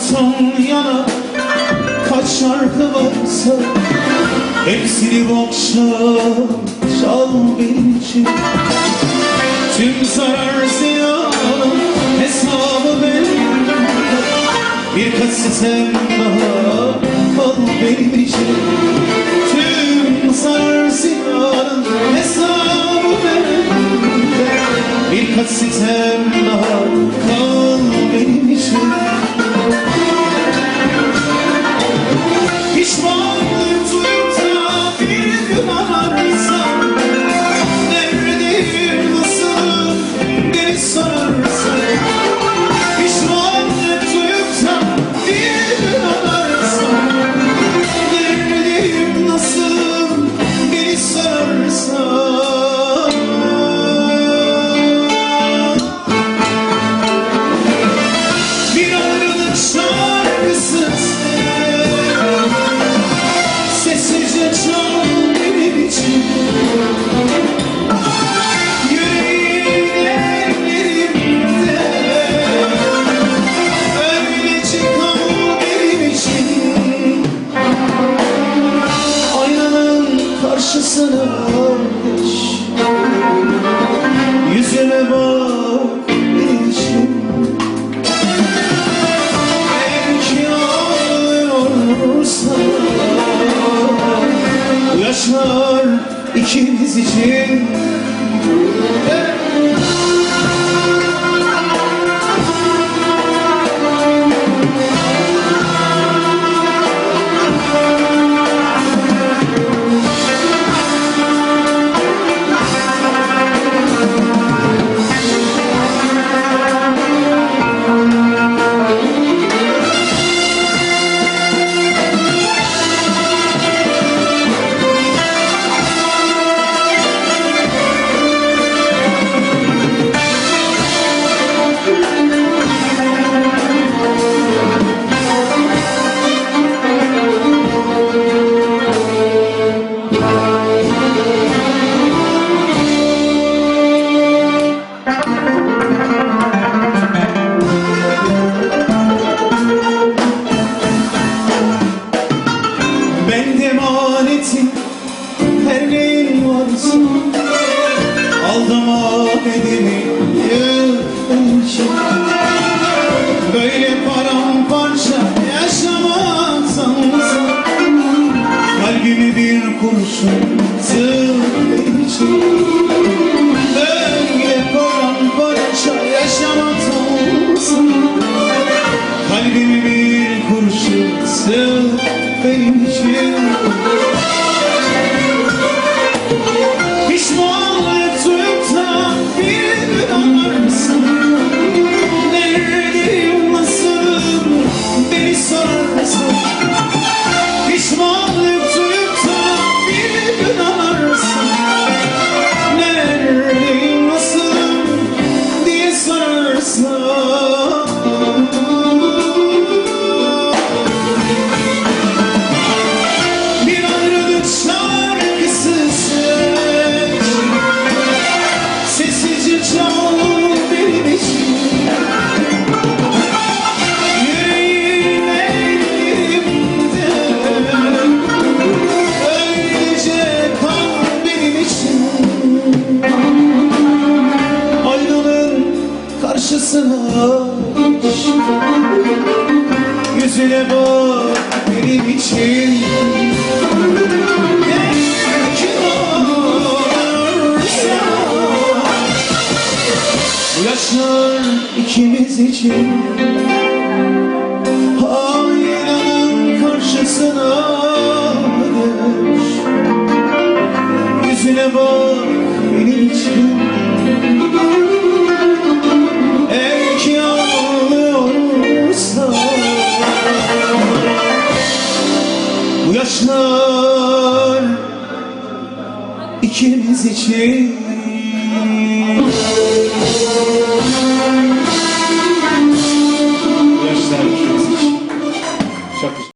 Yanaktan yana kaç şarkı varsa Hepsini bu akşam çal benim için. Tüm zarar ziyan hesabı benim. Birkaç sitem daha al benim için. Tüm zarar ziyan hesabı benim. Birkaç sitem daha kal benim için Pişmanlık karşısına geç Yüzüme bak için Belki ağlıyorsa Bu yaşlar ikimiz için Emanetim her neyin varsa ahmetimi yılın için Böyle paramparça yaşamaktansa Kalbimi bir kurşun sığ için Böyle paramparça yaşamaktansa Kalbimi bir kurşun sığ benim için Pişmanlık duyup da bir Neredeyim nasılım beni sorarsın Pişmanlık duyup da bir anlarsın Neredeyim nasılım diye sorarsın Yüzüne bak benim için. Bu yaşlar ikimiz için. Aynanın karşısına geç Yüzüne bak benim için yaşlar ikimiz için